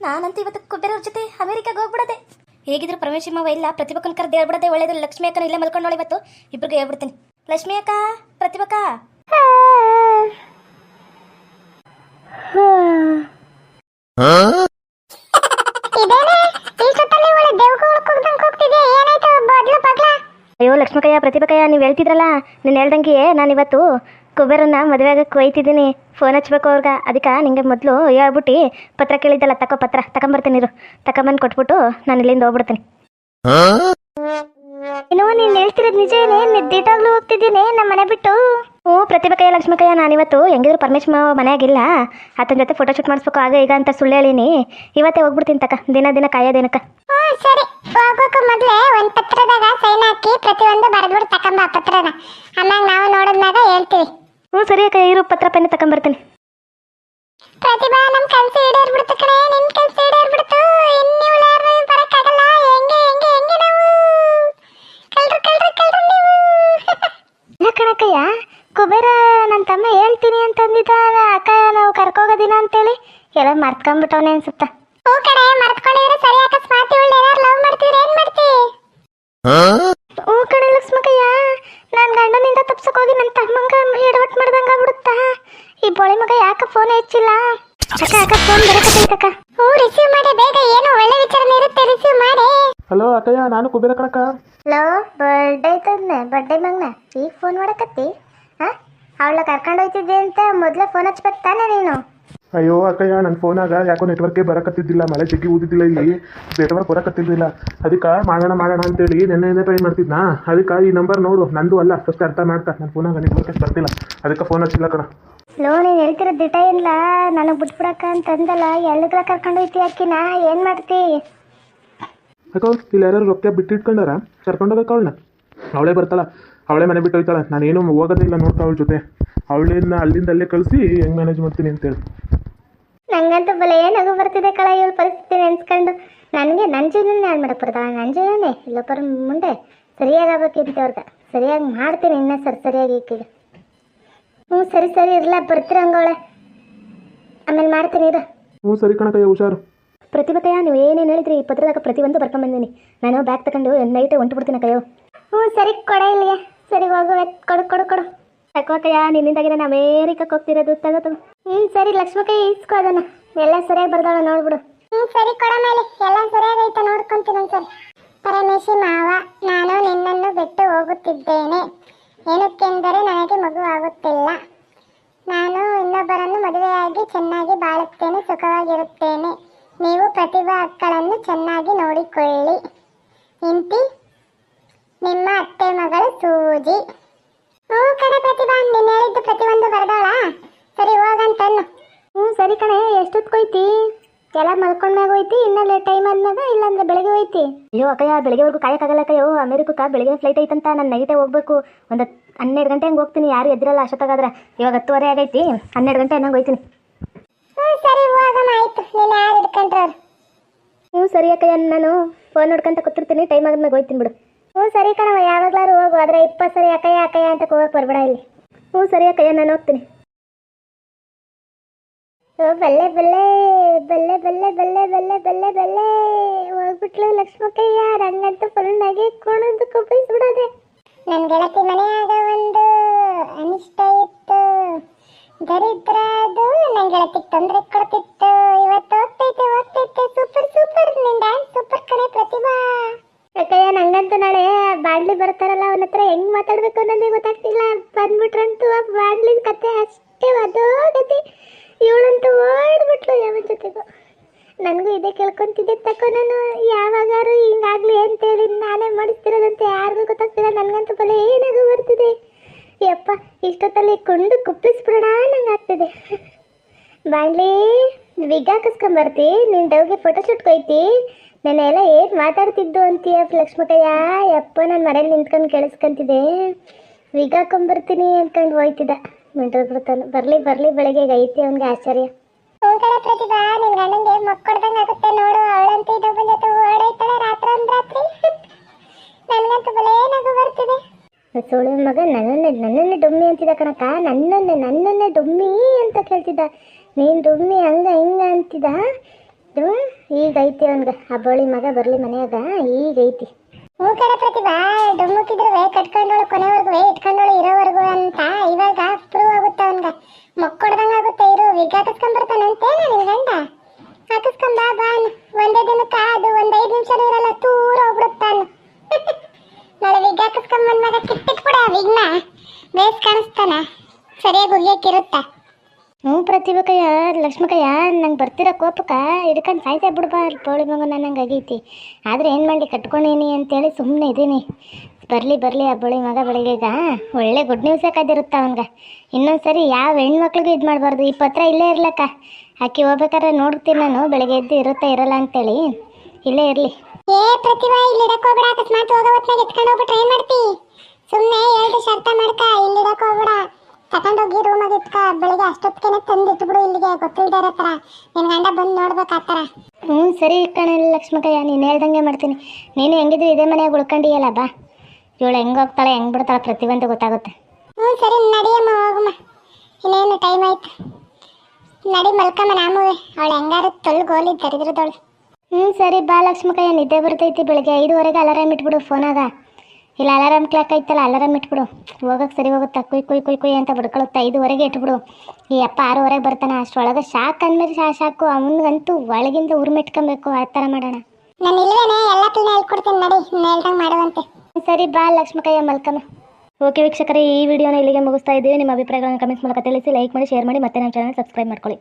ನಾನಂತೂ ಇವತ್ತು ಕೊಬ್ಬೆರವ್ರ ಜೊತೆ ಅಮೆರಿಕಾಗೆ ಹೋಗ್ಬಿಡದೆ. ಹೇಗಿದ್ರು ಪರಮೇಶಿಮವ ಇಲ್ಲ ಪ್ರತಿಭಕ್ಕನ ಕರೆದು ಹೇಳ್ಬಿಡದೆ ಒಳ್ಳೇದು ಲಕ್ಷ್ಮಿ ಅಕ್ಕನ ಇಲ್ಲೇ ಮಲ್ಕೊಂಡೋಳು ಇವತ್ತು. ಇಬ್ರಿಗೆ ಹೇಳ್ಬಿಡ್ತೀನಿ. ಲಕ್ಷ್ಮಿ ಅಕ್ಕ ಪಗ್ಲ? ಅಯ್ಯೋ ಲಕ್ಷ್ಮಕಯ್ಯ ಪ್ರತಿಭಕಯ್ಯ ನೀವು ಹೇಳ್ತಿದ್ರಲ್ಲ ನೀನು ಹೇಳ್ದಂಗೆ ನಾನು ಇವತ್ತು ಕುಬೇರನ್ನ ಮದುವೆ ಆಗಕ್ಕೆ ಒಯ್ತಿದ್ದೀನಿ ಫೋನ್ ಹಚ್ಬೇಕು ಅವ್ರಿಗೆ. ಅದಕ್ಕೆ ನಿಂಗೆ ಮೊದಲು ಹೇಳ್ಬಿಟ್ಟು ಪತ್ರ ಕೇಳಿದ್ದಲ್ಲ ತಕೋ ಪತ್ರ. ತಗೊಂಬರ್ತೀನಿ ಇರು. ತಗೊಂಬಂದು ಕೊಟ್ಬಿಟ್ಟು ನಾನು ಇಲ್ಲಿಂದ ಹೋಗ್ಬಿಡ್ತೀನಿ. ಏನೋ ನೀನು ಹೇಳ್ತಿರೋದು ನಿಜ ಏನೇ? ನಿದ್ದೇಟಾಗ್ಲೂ ಹೋಗ್ತಿದ್ದೀನಿ ನಮ್ಮ ಮನೆ ಬಿಟ್ಟು. ಹ್ಞೂ ಪ್ರತಿಭಕಯ್ಯ ಲಕ್ಷ್ಮಕಯ್ಯ. ನಾನಿವತ್ತು ಹೆಂಗಿದ್ರು ಪರಮೇಶ್ಮ ಮನೆಯಾಗಿಲ್ಲ. ಆತನ ಜೊತೆ ಫೋಟೋ ಶೂಟ್ ಮಾಡಿಸ್ಬೇಕು ಆಗ ಈಗ ಅಂತ ಸುಳ್ಳು ಹೇಳಿನಿ. ಇವತ್ತೇ ಹೋಗ್ಬಿಡ್ತೀನಿ ತಕ. ದಿನ ದಿನ ಕಾಯೋದೇನಕ್ಕ ಹ್ಞೂ ಸರಿ. ಹೋಗೋಕೆ ಮೊದ್ಲೇ. ಒಂದು ಪತ್ರದಾಗ ಸೈನ್ ಹಾಕಿ ಪ್ರತಿಯೊಂದು ಬರೆದ್ಬಿಟ್ಟು ತಕೊಂಬ ಪತ್ರನ. ಆಮ್ಯಾಗ ನಾವು ನೋಡಿದ್ಮ್ಯಾಗ ಹೇಳ್ತೀವಿ. ಹ್ಞೂ ಸರಿ ಅಕ್ಕ ಇರು ಪತ್ರ ಪೆನ್ ತಗೊಂಬರ್ತೀನಿ ಪ್ರತಿಭಾ ನಮ್ ಕನ್ಸು ಈಡೇರ್ಬಿಡ್ತು ಕಣೆ ನಿಮ್ಮ ಕನ್ಸು ಈಡೇರ್ಬಿಡ್ತು. ಇನ್ನು ಬರಕ್ಕಾಗಲ್ಲ. ಹೆಂಗೆ ಹೆಂಗೆ ಹೆಂಗೆ ನಾವು? ಕಳ್ರು ಕಳ್ರು ಕಳ್ರು ನೀವು. ಇಲ್ಲ ಕಣಕ್ಕಯ್ಯ ಕುಬೇರ ನನ್ನ ತಮ್ಮ ಹೇಳ್ತೀನಿ ಅಂತಂದಿದ್ದ ಅಕ್ಕ ನಾವು ಕರ್ಕೋಗೋದಿನ ಅಂತೇಳಿ. ಎಲ್ಲ ಮರ್ತ್ಕೊಂಡ್ಬಿಟ್ಟವನೇ ಅನ್ಸುತ್ತ. ಹ್ಞೂ ಕಣೆ ಮರ್ತ್ಕೊಂಡಿದ್ರೆ ಸರಿ ಅಕಸ್ಮಾತ್ ಇವಳು ಏನಾರು ಲವ್ ಮಾಡ್ತಿದ್ರೆ ಏನ್ ಮಾಡ್ತಿ ಹ್ಞೂ ಕಣೆ ಲಕ್ಷ್ಮಕ್ಕಯ್ಯ ನಾನು ಗಂಡನಿಂದ ತಪ್ಸಕ್ ಹೋಗಿ ನನ್ನ ತಮ್ಮಂಗ ಎಡವಟ್ ಮಾಡ್ದಂಗ ಆಗ್ಬಿಡುತ್ತಾ ಈ ಬೋಳಿ ಮಗ ಯಾಕೆ ಫೋನ್ ಹೆಚ್ಚಿಲ್ಲ ಅಕ್ಕ ಅಕ್ಕ ಫೋನ್ ಬರಕತ್ತೈತಕ್ಕ ಹ್ಞೂ ರಿಸೀವ್ ಮಾಡಿ ಬೇಗ ಏನೋ ಒಳ್ಳೆ ವಿಚಾರ ಇರುತ್ತೆ ರಿಸೀವ್ ಮಾಡಿ. ಹಲೋ ಅಕ್ಕಯ್ಯ ನಾನು ಕುಬೇರ ಕಣಕ್ಕ. ಲೋ ಬರ್ಡೇ ಐತದ್ನೆ ಬರ್ಡೇ ಮಗ್ನ. ಈಗ ಫೋನ್ ಮಾಡಕತ್ತಿ? ಹಾ? ಅವಳ ಕರ್ಕೊಂಡು ಹೋಯ್ತಿದ್ದೆ ಅಂತ ಮೊದಲೇ ಫೋನ್ ಹಚ್ಬೇಕು ತಾನೇ ನೀನು. ಅಯ್ಯೋ ಅಕ್ಕಯ್ಯ ನನ್ನ ಫೋನಾಗ ಯಾಕೋ ನೆಟ್ವರ್ಕೇ ಬರಕತ್ತಿದ್ದಿಲ್ಲ ಮಳೆ ಜಗ್ಗಿ ಊದಿದ್ದಿಲ್ಲ ಇಲ್ಲಿ. ನೆಟ್ವರ್ಕ್ ಬರಕತ್ತಿದ್ದಿಲ್ಲ ಅದಕ್ಕೆ ಮಾಡೋಣ ಮಾಡೋಣ ಅಂತೇಳಿ ನೆನ್ನೆ ಟ್ರೈ ಮಾಡ್ತಿದ್ನಾ? ಅದಕ್ಕೆ ಈ ನಂಬರ್ ನೋಡು ನಂದು ಅಲ್ಲ ಫಸ್ಟ್ ಅರ್ಥ ಮಾಡ್ತಾ. ನನ್ನ ಫೋನಾಗ ನೆಟ್ವರ್ಕ್ ಬರ್ತಿಲ್ಲ. ಅದಕ್ಕೆ ಫೋನ್ ಹಚ್ಚಿಲ್ಲ ಕಣ. ಲೋ ನೀನು ಹೇಳ್ತಿರೋ ದಿಟ ಇಲ್ಲ ನನಗೆ ಬಿಟ್ಬಿಡಕ್ಕ ಅಂತಂದಲ್ಲ ಎಲ್ಲಿಗ ಕರ್ಕೊಂಡು ಹೋಯ್ತಿ ಅಕ್ಕಿನ? ಏನು ಮಾಡ್ತಿ? ಯಾಕೋ ಇಲ್ಲಿ ಯಾರು ರೊಕ್ಕ ಬಿಟ್ಟಿಟ್ಕೊಂಡಾರ? ಕರ್ಕೊಂಡೋಗಕ್ಕೆ ಅವಳನ್ನ. ಅವಳೇ ಬರ್ತಾಳ. ಅವಳೇ ಮನೆ ಬಿಟ್ಟು ಹೋಯ್ತಾಳ. ನಾನೇನು ಹೋಗೋದೇ ಇಲ್ಲ ನೋಡ್ತಾ ಅವಳ ಜೊತೆ. ಅವಳನ್ನ ಅಲ್ಲಿಂದ ಅಲ್ಲೇ ಕಳಿಸಿ ಹೆಂಗೆ ಮ್ಯಾನೇಜ್ ಮಾಡ್ತೀನಿ ಅಂತೇಳಿ. ನಂಗಂತೂ ಬಲೆ ನಗು ಬರ್ತಿದೆ ಕಳ ಇವಳ ಪರಿಸ್ಥಿತಿ ನೆನ್ಸ್ಕೊಂಡು. ನನಗೆ ನನ್ನ ಜೀವನನೇ ಹಾಳು ಮಾಡಕ್ಕೆ ಬರ್ತಾಳ ನನ್ನ ಇಲ್ಲ ಇಲ್ಲೊಬ್ಬರ ಮುಂದೆ ಸರಿಯಾಗಿ ಅಂತ ಅವ್ರಿಗೆ. ಸರಿಯಾಗಿ ಮಾಡ್ತೀನಿ ಇನ್ನೂ ಸರ್ ಸರಿಯಾಗಿ ಈಕಿಗೆ. ಹ್ಞೂ ಸರಿ ಸರಿ ಇರಲ್ಲ ಬರ್ತೀರ ಹಂಗವಳೆ. ಆಮೇಲೆ ಮಾಡ್ತೀನಿ ಇದು ಹ್ಞೂ ಸರಿ ಕಣಕಯ್ಯ ಹುಷಾರು. ಪ್ರತಿಭತೆಯ ನೀವು ಏನೇನು ಹೇಳಿದ್ರಿ ಈ ಪತ್ರದಾಗ ಪ್ರತಿಯೊಂದು ಬರ್ಕೊಂಬಂದಿನಿ ನಾನು ಬ್ಯಾಗ್ ತಗೊಂಡು ನೈಟೇ ಹೊಂಟು ಬಿಡ್ತೀನಿ ಕಯ್ಯೋ. ಹ್ಞೂ ಸರಿ ಕೊಡ ಇಲ್ಲಿಗೆ. ಸರಿ ಹೋಗು ಕೊಡು ಕೊಡು ಕೊಡು. ತಗೋಕಯ್ಯ ನಿನ್ನಿಂದಾಗಿ ನಾನು ಅಮೇರಿಕಕ್ಕೆ ಹೋಗ್ತಿರೋದು ತಗೋ ತಗೋ ಹ್ಞೂ ಸರಿ ಲಕ್ಷ್ಮಕೈ ಇಸ್ಕೋ ಅದನ್ನು. ಎಲ್ಲ ಸರಿಯಾಗಿ ಬರ್ದಾಳ ನೋಡ್ಬಿಡು. ಹ್ಞೂ ಸರಿ ಕೊಡ ಮೇಲೆ ಎಲ್ಲ ಸರಿಯಾಗೈತೆ ನೋಡ್ಕೊಂತೀನಿ ಒಂದ್ಸರಿ. ಪರಮೇಶಿ ಮಾವ ನಾನು ನಿನ್ನನ್ನು ಬಿಟ್ಟು ಹೋಗುತ್ತಿದ್ದೇನೆ. ಏನಕ್ಕೆಂದರೆ ನನಗೆ ಮಗು ಆಗುತ್ತಿಲ್ಲ. ನಾನು ಇನ್ನೊಬ್ಬರನ್ನು ಮದುವೆಯಾಗಿ ಚೆನ್ನಾಗಿ ಬಾಳುತ್ತೇನೆ, ಸುಖವಾಗಿರುತ್ತೇನೆ. ನೀವು ಪ್ರತಿಭಾ ಅಕ್ಕಳನ್ನು ಚೆನ್ನಾಗಿ ನೋಡಿಕೊಳ್ಳಿ. ಇಂತಿ, ನಿಮ್ಮ ಅತ್ತೆ ಮಗಳು ಸೂಜಿ. ಹ್ಞೂ ಕಡೆ ಪ್ರತಿಭಾ, ನೀನು ಹೇಳಿದ್ದು ಪ್ರತಿಯೊಂದು ಬರ್ದಾಳ? ಸರಿ, ಹೋಗಂತನ್ನು. ಹ್ಞೂ ಸರಿ ಕಣೆ ಎಷ್ಟೊತ್ತು ಕೊಯ್ತಿ ಎಲ್ಲ ಮಲ್ಕೊಂಡ್ಮ್ಯಾಗ ಹೋಯ್ತಿ ಇನ್ನಲ್ಲೇ ಟೈಮ್ ಆದ್ಮ್ಯಾಗ ಇಲ್ಲಾಂದ್ರೆ ಬೆಳಗ್ಗೆ ಹೋಯ್ತಿ? ಅಯ್ಯೋ ಅಕ್ಕಯ್ಯ ಬೆಳಗ್ಗೆವರೆಗೂ ಕಾಯಕ್ಕಾಗಲ್ಲ ಅಯ್ಯೋ ಅಮೆರಿಕಕ್ಕೆ ಬೆಳಗ್ಗೆ ಫ್ಲೈಟ್ ಐತಂತ ನಾನು ನೈಟೇ ಹೋಗ್ಬೇಕು. ಒಂದು ಹನ್ನೆರಡು ಗಂಟೆ ಹಂಗೆ ಹೋಗ್ತೀನಿ ಯಾರು ಎದ್ರಲ್ಲ ಅಷ್ಟೊತ್ತಾಗಾದ್ರೆ ಇವಾಗ ಹತ್ತುವರೆ ಆಗೈತಿ ಹನ್ನೆರಡು ಗಂಟೆ ಹಂಗೆ ಹೋಯ್ತೀನಿ ಹ್ಞೂ ಸರಿ ಹೋಗಮ್ಮ ಆಯ್ತು. ನೀನು ಯಾರು ಹಿಡ್ಕೊಂಡ್ರವ್ರು ಹ್ಞೂ ಸರಿ ಅಕ್ಕಯ್ಯ ನಾನು ಫೋನ್ ನೋಡ್ಕೊಂತ ಕೂತಿರ್ತೀನಿ ಟೈಮ್ ಆದ್ಮೇಲೆ ಹೋಗ್ತೀನಿ ಬಿಡು. ಹ್ಞೂ ಸರಿ ಕಣವ ಯಾವಾಗ್ಲಾರು ಹೋಗು ಆದ್ರೆ ಇಪ್ಪತ್ತು ಸರಿ ಅಕ್ಕಯ್ಯ ಅಕ್ಕಯ್ಯ ಅಂತ ಹೋಗಕ್ಕೆ ಬರಬೇಡ ಇಲ್ಲಿ. ಹ್ಞೂ ಸರಿ ಅಕ್ಕಯ್ಯ ನಾನು ಹೋಗ್ತೀನಿ. ಬಲ್ಲೆ ಬಲ್ಲೆ ಬಲ್ಲೆ ಬಲ್ಲೆ ಬಲ್ಲೆ ಬಲ್ಲೆ ಬಲ್ಲೆ ಬಲ್ಲೆ. ಹೋಗ್ಬಿಟ್ಲು ಲಕ್ಷ್ಮಕ್ಕಯ್ಯ ರಂಗಂತೂ ಫುಲ್ ನಗೆ ಕುಣಿದು ಕುಪ್ಪಿಸ್ಬಿಡೋದೆ ನನ್ನ ಗೆಳತಿ ಮನೆಯಾಗ ಒಂದು ಅನಿಷ್ಟ ಇತ್ತು. ದರಿದ್ರ ಅದು ನನ್ನ ಗೆಳತಿಗೆ ತೊಂದರೆ ಕೊಡ್ತಿತ್ತು. ಇವತ್ತು ಹೋಗ್ತೈತೆ ಹೋಗ್ತೈತೆ ಸೂಪರ್ ಸೂಪರ್ ನಿನ್ ಡ್ಯಾನ್ಸ್ ಸೂಪರ್ ಕಣೆ ಪ್ರತಿಭಾ ಅಕ್ಕಯ್ಯ ನಂಗಂತೂ ನಾಳೆ ಬಾಡ್ಲಿ ಬರ್ತಾರಲ್ಲ ಅವನ ಹತ್ರ ಹೆಂಗ್ ಮಾತಾಡ್ಬೇಕು ಅನ್ನೋದೇ ಗೊತ್ತಾಗ್ತಿಲ್ಲ ಬಂದ್ಬಿಟ್ರಂತೂ ಆ ಬಾಡ್ಲಿನ ಕತೆ ಅಷ್ಟೇ ಅದೋ ಗತಿ ಇವಳಂತೂ ಜೊತೆಗೂ ನನಗೂ ಇದೇ ಕೇಳ್ಕೊಂತಿದ್ದೆ. ತಕೋ ನಾನು ಯಾವಾಗಾರು ಹಿಂಗಾಗ್ಲಿ ಅಂತೇಳಿ ನಾನೇ ಮಾಡಿಸ್ತಿರೋದಂತೆ ಯಾರಿಗೂ ಗೊತ್ತಾಗ್ತಿಲ್ಲ. ನನಗಂತೂ ಬಲೆ ಏನಾಗೂ ಬರ್ತಿದೆ. ಯಪ್ಪ, ಇಷ್ಟೊತ್ತಲ್ಲಿ ಕೊಂಡು ಕುಪ್ಪಿಸ್ಬಿಡೋಣ ನಂಗೆ ಆಗ್ತಿದೆ. ಬಾಂಡ್ಲಿ ವಿಗ್ ಹಾಕಿಸ್ಕೊಂಬರ್ತಿ ನಿನ್ನ ಡವ್ಗೆ ಫೋಟೋ ಶೂಟ್ ಕೊಯ್ತಿ. ಏನ್ ಏನು ಮಾತಾಡ್ತಿದ್ದು ಅಂತೀಯ ಲಕ್ಷ್ಮಕಯ್ಯ? ಯಪ್ಪ, ನಾನು ಮನೇಲಿ ನಿಂತ್ಕೊಂಡು ಕೇಳಿಸ್ಕೊಂತಿದ್ದೆ ವಿಗ್ ಹಾಕೊಂಬರ್ತೀನಿ ಅಂದ್ಕೊಂಡು ಹೋಯ್ತಿದ್ದ. ಮಿಂಟೋಗ್ಬಿಡ್ತಾನೆ ಬರಲಿ ಬರಲಿ, ಬೆಳಗ್ಗೆ ಐತಿ ಅವ್ನಿಗೆ ಆಶ್ಚರ್ಯ. ಕಣೆ ಪ್ರತಿಭಾ, ನಿನ್ ಗಂಡಂಗೆ ಮಕ್ಕಳ್ದಂಗ ಆಗುತ್ತೆ ನೋಡು. ಅವಳಂತೂ ಇನ್ನೊಬ್ಬನ ಜೊತೆ ಓಡಾಯ್ತಾಳೆ ರಾತ್ರಿ ಅಂದ್ ರಾತ್ರಿ. ನನಗಂತೂ ಬಲೇ ನಗು ಬರ್ತಿದೆ. ಸೋಳು ಮಗ ನನ್ನನ್ನೇ ನನ್ನನ್ನೇ ಡೊಮ್ಮಿ ಅಂತಿದ್ದ ಕಣಕ್ಕ. ನನ್ನನ್ನೇ ನನ್ನನ್ನೇ ಡೊಮ್ಮಿ ಅಂತ ಕೇಳ್ತಿದ್ದ. ನೀನು ಡೊಮ್ಮಿ ಹಂಗ, ಹಿಂಗ ಅಂತಿದ್ದ? ಈಗ ಐತಿ ಅವನ್ಗೆ. ಹಬ್ಬಳಿ ಮಗ ಬರಲಿ ಮನೆಯಾಗ ಈಗ ಐತಿ ಹ್ಞೂ ಕಡೆ ಪ್ರತಿಭಾ ಡುಮ್ಮುಕಿದ್ರು ಕಟ್ಕೊಂಡೋಳು, ಕೊನೆವರೆಗೂ ಇಟ್ಕೊಂಡೋಳು ಇರೋವರೆಗೂ ಅಂತ ಇವಾಗ ಪ್ರೂವ್ ಆಗುತ್ತೆ ಅವನ್ಗ. ಮಕ್ಕೊಡ್ದಂಗ ಆಗುತ್ತೆ ಇರು, ವಿಗ್ ಹಾಕಿಸ್ಕೊಂಡ್ಬರ್ತಾನಂತೆ ನಿನ್ ಗಂಡ. ಹಾಕಿಸ್ಕೊಂಬ ಬಾ ಬಾ ಒಂದೇ ದಿನಕ್ಕ ಅದು ಒಂದ್ ಐದು ನಿಮಿಷ ಇರಲ್ಲ ತೂರ ಹೋಗ್ಬಿಡುತ್ತಾನು ನಾಳೆ ವಿಗ್ ಹಾಕಿಸ್ಕೊಂಡ್ ಬಂದಾಗ ಕಿತ್ತಿಟ್ಬಿಡ ವಿಗ್ನ. ಬೇಸ್ ಕಾಣಿಸ್ತಾನ. ಸರಿಯಾಗಿ ಉಗಿಯಕ್ಕಿರುತ್ತ ಪ್ರತಿಭಕಯ್ಯ ಲಕ್ಷ್ಮಕಯ್ಯ, ನಂಗೆ ಬರ್ತಿರೋ ಕೋಪಕ್ಕೆ ಹಿಡ್ಕೊಂಡು ಸಾಯ್ತಾ ಬಿಡ್ಬಾ ಪೋಳಿ ಮಗು ನಂಗೆ ಆಗೈತಿ. ಆದರೆ ಏನು ಮಾಡಲಿ ಕಟ್ಕೊಂಡೀನಿ ಅಂತೇಳಿ ಸುಮ್ಮನೆ ಇದ್ದೀನಿ ಬರಲಿ ಬರಲಿ ಆ ಬೋಳಿ ಮಗ ಬೆಳಿಗ್ಗೆಗ ಒಳ್ಳೆ ಗುಡ್ ನ್ಯೂಸ್ ಕಾದಿರುತ್ತೆ ಅವನ್ಗೆ? ಇನ್ನೊಂದು ಸರಿ ಯಾವ ಹೆಣ್ಮಕ್ಳಿಗೂ ಇದು ಮಾಡಬಾರ್ದು. ಈ ಪತ್ರ ಇಲ್ಲೇ ಇರ್ಲಕ್ಕ. ಆಕೆ ಹೋಗ್ಬೇಕಾದ್ರೆ ನೋಡ್ತೀನಿ ನಾನು, ಬೆಳಗ್ಗೆ ಎದ್ದು ಇರುತ್ತೆ ಇರಲ್ಲ ಅಂತೇಳಿ. ಇಲ್ಲೇ ಇರಲಿ. ಏ, ಪ್ರತಿಭಾ, ಇಲ್ಲಿ ಇಡಕ್ ಹೋಗ್ಬೇಡ. ಅಕಸ್ಮಾತ್ ಹೋಗೋ ಹೊತ್ನಾಗ ಏನು ಮಾಡ್ತಿ? ಸುಮ್ಮನೆ ಎರಡು ಶರ್ತ ಮಾಡ್ಕ. ಇಲ್ಲಿ ತಕೊಂಡೋಗಿ ರೂಮಾಗ ಇಟ್ಕ ಬೆಳಿಗ್ಗೆ ಅಷ್ಟೊತ್ತಿಗೆನೆ ತಂದು ಇಟ್ಬಿಡು ಇಲ್ಲಿಗೆ ಗೊತ್ತಿಲ್ದೇ ಇರೋ ಥರ ನಿನ್ ಗಂಡ ಬಂದು ನೋಡ್ಬೇಕು ಆ ಥರ ಹ್ಞೂ ಸರಿ ಕಣ ಲಕ್ಷ್ಮಕಯ್ಯ ನೀನು ಹೇಳ್ದಂಗೆ ಮಾಡ್ತೀನಿ. ನೀನು ಹೆಂಗಿದ್ರು ಇದೇ ಮನೆಯಾಗ ಉಳ್ಕೊಂಡಿಯಲ್ಲ ಬಾ. ಇವಳು ಹೆಂಗೆ ಹೋಗ್ತಾಳೆ ಹೆಂಗೆ ಬಿಡ್ತಾಳೆ ಪ್ರತಿಯೊಂದು ಗೊತ್ತಾಗುತ್ತೆ. ಹ್ಞೂ ಸರಿ ನಡಿಯಮ್ಮ ಹೋಗಮ್ಮ. ಇನ್ನೇನು ಟೈಮ್ ಆಯ್ತು. ನಡಿ ಮಲ್ಕಮ್ಮ ನಾಮುವೆ ಅವಳು ಹೆಂಗಾರು ತೊಲ್ ಗೋಲಿ ದರಿದ್ರದವಳು. ಹ್ಞೂ ಸರಿ ಬಾ ಲಕ್ಷ್ಮಕಯ್ಯ ನಿದ್ದೆ ಬರ್ತೈತಿ ಬೆಳಿಗ್ಗೆ ಐದುವರೆಗೆ ಅಲಾರಾಮ್ ಇಟ್ಬಿಡು ಫೋನಾಗ. ಇಲ್ಲ ಅಲಾರಾಮ್ ಕ್ಲಾಕ್ ಐತಲ್ಲ ಅಲಾರಾಮ್ ಇಟ್ಬಿಡು. ಹೋಗಕ್ಕೆ ಸರಿ ಹೋಗುತ್ತಾ? ಕುಯ್ ಕುಯ್ ಕುಯ್ ಕುಯ್ ಅಂತ ಬಡ್ಕೊಳುತ್ತಾ? ಐದುವರೆಗೆ ಇಟ್ಬಿಡು. ಈ ಅಪ್ಪ ಆರೂವರೆಗೆ ಬರ್ತಾನೆ ಅಷ್ಟರೊಳಗೆ ಶಾಕ್ ಅಂದ್ಮೇಲೆ ಶಾ ಶಾಕು. ಅವನಿಗಂತೂ ಒಳಗಿಂದ ಉರ್ಮೆಟ್ಕೊಬೇಕು ಆ ಥರ ಮಾಡೋಣ. ನಾನು ಇಲ್ವೇನೆ ಎಲ್ಲ ಕ್ಲೀನ್ ಹೇಳ್ಕೊಡ್ತೀನಿ ನಡಿ ನೀನ್ ಹೇಳ್ದಂಗೆ ಮಾಡುವಂತೆ. ಸರಿ ಬಾ ಲಕ್ಷ್ಮಕಯ್ಯ ಮಲ್ಕಮ್ಮ ಓಕೆ ವೀಕ್ಷಕರೇ ಈ ವಿಡಿಯೋನ ಇಲ್ಲಿಗೆ ಮುಗಿಸ್ತಾ ಇದ್ದೀವಿ. ನಿಮ್ಮ ಅಭಿಪ್ರಾಯಗಳನ್ನು ಕಮೆಂಟ್ಸ್ ಮೂಲಕ ತಿಳಿಸಿ ಲೈಕ್ ಮಾಡಿ ಶೇರ್ ಮಾಡಿ ಮತ್ತೆ ನಮ್ಮ ಚಾನಲ್ ಸಬ್ಸ್ಕ್ರೈಬ್ ಮಾಡ್ಕೊಳ್ಳಿ.